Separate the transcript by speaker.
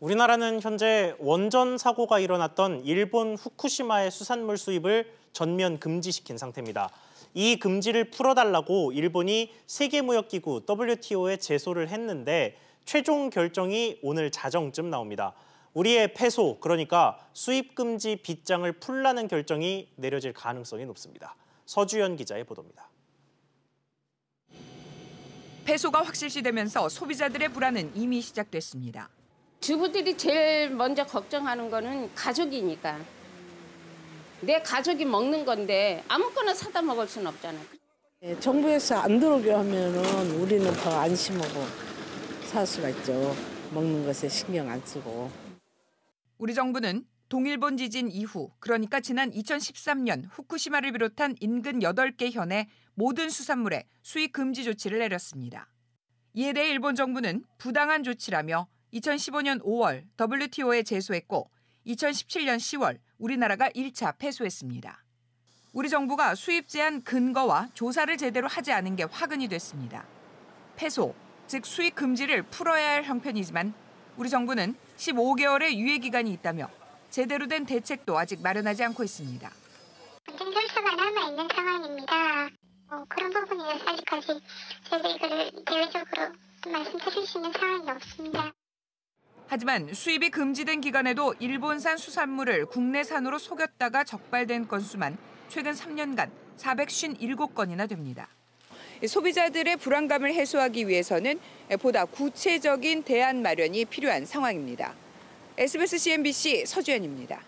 Speaker 1: 우리나라는 현재 원전 사고가 일어났던 일본 후쿠시마의 수산물 수입을 전면 금지시킨 상태입니다. 이 금지를 풀어달라고 일본이 세계무역기구 WTO에 제소를 했는데 최종 결정이 오늘 자정쯤 나옵니다. 우리의 패소, 그러니까 수입 금지 빗장을 풀라는 결정이 내려질 가능성이 높습니다. 서주연 기자의 보도입니다.
Speaker 2: 패소가 확실시되면서 소비자들의 불안은 이미 시작됐습니다.
Speaker 3: 주부들이 제일 먼저 걱정하는 거는 가족이니까. 내 가족이 먹는 건데 아무거나 사다 먹을 수는 없잖아.
Speaker 4: 네, 정부에서 안 들어오게 하면은 우리는 더 안심하고 살 수가 있죠. 먹는 것에 신경 안 쓰고.
Speaker 2: 우리 정부는 동일본 지진 이후 그러니까 지난 2013년 후쿠시마를 비롯한 인근 8개 현의 모든 수산물에 수입 금지 조치를 내렸습니다. 이에 대해 일본 정부는 부당한 조치라며 2015년 5월 WTO에 제소했고 2017년 10월 우리나라가 1차 패소했습니다. 우리 정부가 수입 제한 근거와 조사를 제대로 하지 않은 게 화근이 됐습니다. 패소, 즉 수입 금지를 풀어야 할 형편이지만 우리 정부는 15개월의 유예 기간이 있다며 제대로 된 대책도 아직 마련하지 않고 있습니다.
Speaker 5: 문제 결사가 남아 있는 상황입니다. 어, 그런 부분에서 아직까지 저희가 이거를 대외적으로 말씀드릴 수 있는 상황이 없습니다.
Speaker 2: 하지만 수입이 금지된 기간에도 일본산 수산물을 국내산으로 속였다가 적발된 건수만 최근 3년간 457건이나 됩니다. 소비자들의 불안감을 해소하기 위해서는 보다 구체적인 대안 마련이 필요한 상황입니다. SBS CNBC 서주연입니다.